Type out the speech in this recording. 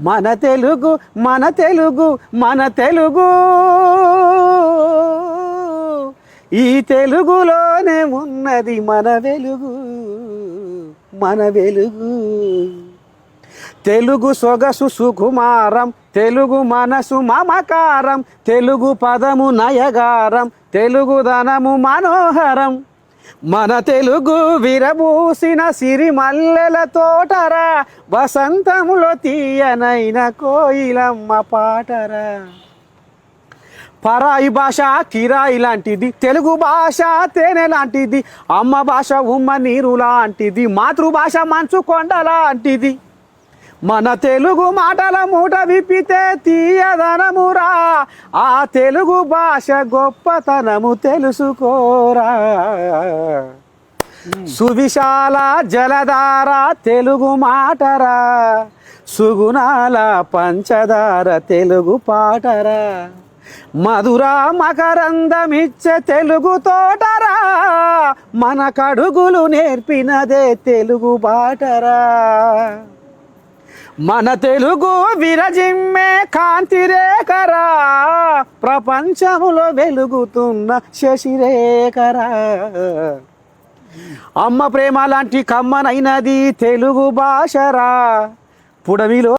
మన తెలుగు మన తెలుగు మన తెలుగు. ఈ తెలుగులోనే ఉన్నది మన వెలుగు మన వెలుగు. తెలుగు సొగసు సుకుమారం తెలుగు మనసు మమకారం తెలుగు పదము నయగారం తెలుగు ధనము మనోహరం. మన తెలుగు విరబూసిన సిరిమల్లెల తోటరా వసంతములో తీయనైన కోయిలమ్మ పాటరా. పరాయి భాష కిరాయి లాంటిది తెలుగు భాష తేనె లాంటిది అమ్మ భాష ఉమ్మ నీరు లాంటిది మాతృభాష మంచు కొండ లాంటిది. మన తెలుగు మాటల మూట విప్పితే తీయదనము ఆ తెలుగు భాష గొప్పతనము తెలుసుకోరా. సువిశాల జలధార తెలుగు మాటరా. సుగుణాల పంచదార తెలుగు పాటరా. మధుర మకరందమిచ్చే తెలుగు తోటరా. మన కడుగులు నేర్పినదే తెలుగు బాటరా మన తెలుగు విరజిమ్మే కాంతిరేఖరా ప్రపంచములో వెలుగుతున్న శశిరేఖరా. అమ్మ ప్రేమ లాంటి కమ్మనైనది తెలుగు భాషరా. పుడమిలో